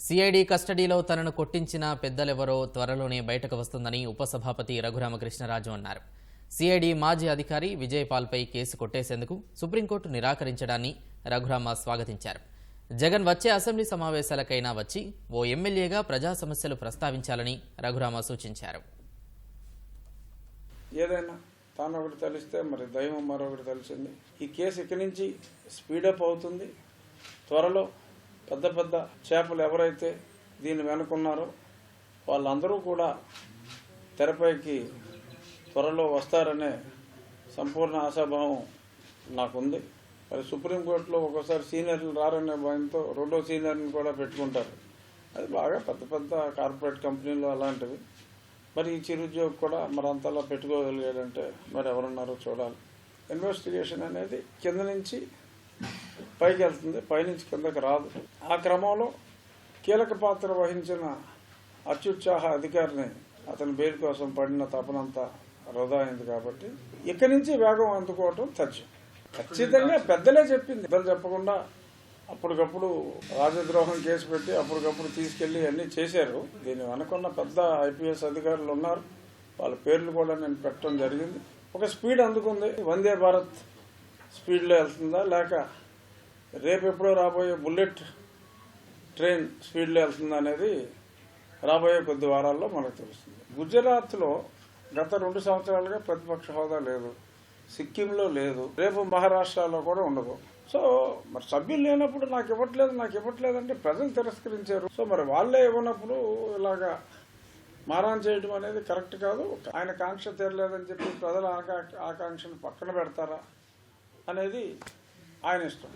CID కస్టడీలో తనను కొట్టించిన పెద్దలెవరో త్వరలోనే బయటకు వస్తుందని ఉపసభాపతి రఘురామకృష్ణరాజు అన్నారు. సిఐడి మాజీ అధికారి విజయపాల్పై కేసు కొట్టేసేందుకు సుప్రీంకోర్టు నిరాకరించడాన్ని రఘురామ స్వాగతించారు. జగన్ వచ్చే అసెంబ్లీ సమావేశాలకైనా వచ్చి ఓ ఎమ్మెల్యేగా ప్రజా సమస్యలు ప్రస్తావించాలని రఘురామ సూచించారు. ఏదైనా తాను ఒకటి తెలిస్తే మరి దైవం మరొకటి తెలిసింది. ఈ కేసు ఇక్కడి నుంచి స్పీడప్ అవుతుంది. త్వరలో పెద్ద పెద్ద చేపలు ఎవరైతే దీన్ని వెనుకున్నారో వాళ్ళందరూ కూడా తెరపైకి త్వరలో వస్తారనే సంపూర్ణ ఆశాభావం నాకుంది. మరి సుప్రీంకోర్టులో ఒక్కోసారి సీనియర్లు రారనే భయంతో రెండో సీనియర్ని కూడా పెట్టుకుంటారు. అది బాగా పెద్ద పెద్ద కార్పొరేట్ కంపెనీలు అలాంటివి. మరి ఈ చిరుద్యోగి కూడా మరి అంతలా పెట్టుకోగలిగాడంటే మరి ఎవరున్నారో చూడాలి. ఇన్వెస్టిగేషన్ అనేది కింద నుంచి పైకి వెళ్తుంది పైనుంచి కిందకి రాదు. ఆ క్రమంలో కీలక పాత్ర వహించిన అత్యుత్సాహ అధికారిని అతని బెయిల్ కోసం పడిన తపనంతా వృధా అయింది కాబట్టి ఇక్కడి నుంచి వేగం అందుకోవటం తథ్యం. ఖచ్చితంగా పెద్దలే చెప్పింది. పెద్దలు చెప్పకుండా అప్పటికప్పుడు రాజద్రోహం కేసు పెట్టి అప్పటికప్పుడు తీసుకెళ్ళి అన్ని చేశారు. దీని వెనకున్న పెద్ద ఐపీఎస్ అధికారులు ఉన్నారు. వాళ్ళ పేర్లు కూడా నేను పెట్టడం జరిగింది. ఒక స్పీడ్ అందుకుంది. వందే భారత్ స్పీడ్లో వెళ్తుందా లేక రేపు ఎప్పుడో రాబోయే బుల్లెట్ ట్రైన్ స్పీడ్లో వెళ్తుంది అనేది రాబోయే కొద్ది వారాల్లో మనకు తెలుస్తుంది. గుజరాత్లో గత రెండు సంవత్సరాలుగా ప్రతిపక్ష హోదా లేదు. సిక్కింలో లేదు. రేపు మహారాష్ట్రలో కూడా ఉండదు. సో మరి సభ్యులు లేనప్పుడు నాకు ఇవ్వట్లేదు నాకు ఇవ్వట్లేదు అంటే ప్రజలు తిరస్కరించారు. సో మరి వాళ్ళే ఇవ్వనప్పుడు ఇలాగా మారాన్ చేయడం అనేది కరెక్ట్ కాదు. ఆయన కాంక్ష తీరలేదని చెప్పి ప్రజల ఆకాంక్షను పక్కన పెడతారా అనేది ఆయన ఇష్టం.